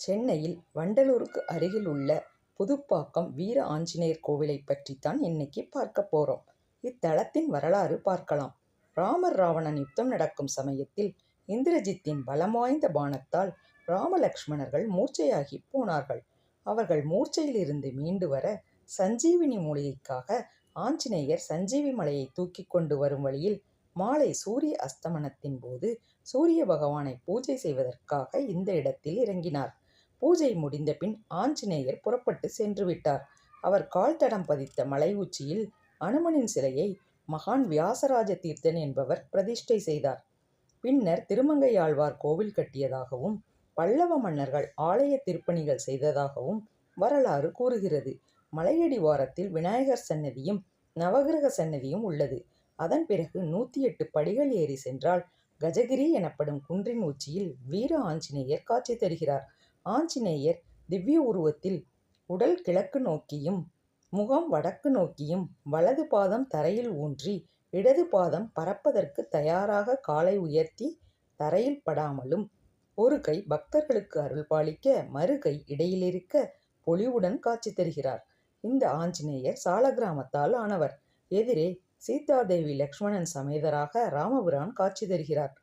சென்னையில் வண்டலூருக்கு அருகில் உள்ள புதுப்பாக்கம் வீர ஆஞ்சநேயர் கோவிலைப் பற்றித்தான் இன்னைக்கு பார்க்க போறோம். இத்தலத்தின் வரலாறு பார்க்கலாம். ராமர் ராவணன் யுத்தம் நடக்கும் சமயத்தில் இந்திரஜித்தின் பலம் வாய்ந்த பானத்தால் ராமலக்ஷ்மணர்கள் மூர்ச்சையாகி போனார்கள். அவர்கள் மூர்ச்சையிலிருந்து மீண்டு வர சஞ்சீவினி மூலிகைக்காக ஆஞ்சநேயர் சஞ்சீவி மலையை தூக்கி கொண்டு வரும் வழியில் மாலை சூரிய அஸ்தமனத்தின் போது சூரிய பகவானை பூஜை செய்வதற்காக இந்த இடத்தில் இறங்கினார். பூஜை முடிந்தபின் ஆஞ்சநேயர் புறப்பட்டு சென்று விட்டார். அவர் கால் தடம் பதித்த மலை உச்சியில் அனுமனின் சிலையை மகான் வியாசராஜ தீர்த்தன் என்பவர் பிரதிஷ்டை செய்தார். பின்னர் திருமங்கையாழ்வார் கோவில் கட்டியதாகவும் பல்லவ மன்னர்கள் ஆலய திருப்பணிகள் செய்ததாகவும் வரலாறு கூறுகிறது. மலையடி வாரத்தில் விநாயகர் சன்னதியும் நவகிரக சன்னதியும் உள்ளது. அதன் பிறகு நூத்தி எட்டு படிகள் ஏறி சென்றால் கஜகிரி எனப்படும் குன்றின் உச்சியில் வீர ஆஞ்சநேயர் காட்சி தருகிறார். ஆஞ்சநேயர் திவ்ய உருவத்தில் உடல் கிழக்கு நோக்கியும் முகம் வடக்கு நோக்கியும் வலது பாதம் தரையில் ஊன்றி இடது பாதம் பறப்பதற்கு தயாராக காலை உயர்த்தி தரையில் படாமலும் ஒரு கை பக்தர்களுக்கு அருள்பாலிக்க மறுகை இடையிலிருக்க பொலிவுடன் காட்சி தருகிறார். இந்த ஆஞ்சநேயர் சாலகிராமத்தால் ஆனவர். எதிரே சீதாதேவி லக்ஷ்மணன் சமேதராக ராமபுரான் காட்சி தருகிறார்.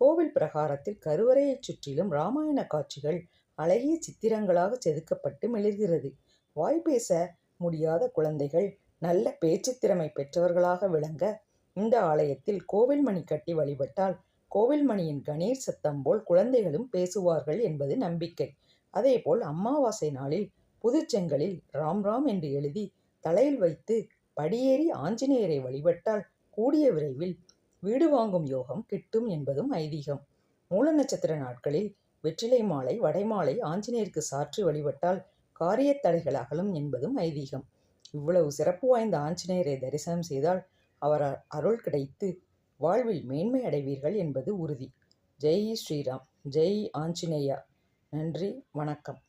கோவில் பிரகாரத்தில் கருவறையைச் சுற்றிலும் ராமாயண காட்சிகள் அழகிய சித்திரங்களாக செதுக்கப்பட்டு மிளிர்கிறது. வாய் பேச முடியாத குழந்தைகள் நல்ல பேச்சு திறமை பெற்றவர்களாக விளங்க இந்த ஆலயத்தில் கோவில் மணி கட்டி வழிபட்டால் கோவில் மணியின் கணீர் சத்தம் போல் குழந்தைகளும் பேசுவார்கள் என்பது நம்பிக்கை. அதேபோல் அமாவாசை நாளில் புதுச்செங்கலில் ராம் ராம் என்று எழுதி தலையில் வைத்து படியேறி ஆஞ்சநேயரை வழிபட்டால் கூடிய விரைவில் வீடு வாங்கும் யோகம் கிட்டும் என்பதும் ஐதீகம். மூல நட்சத்திர நாட்களில் வெற்றிலை மாலை வடைமாலை ஆஞ்சநேயருக்கு சாற்றி வழிபட்டால் காரியத் தடைகள் அகலும் என்பதும் ஐதீகம். இவ்வளவு சிறப்பு வாய்ந்த ஆஞ்சநேயரை தரிசனம் செய்தால் அவர் அருள் கிடைத்து வாழ்வில் மேன்மை அடைவீர்கள் என்பது உறுதி. ஜெய் ஸ்ரீராம் ஜெய் ஆஞ்சநேயா நன்றி வணக்கம்.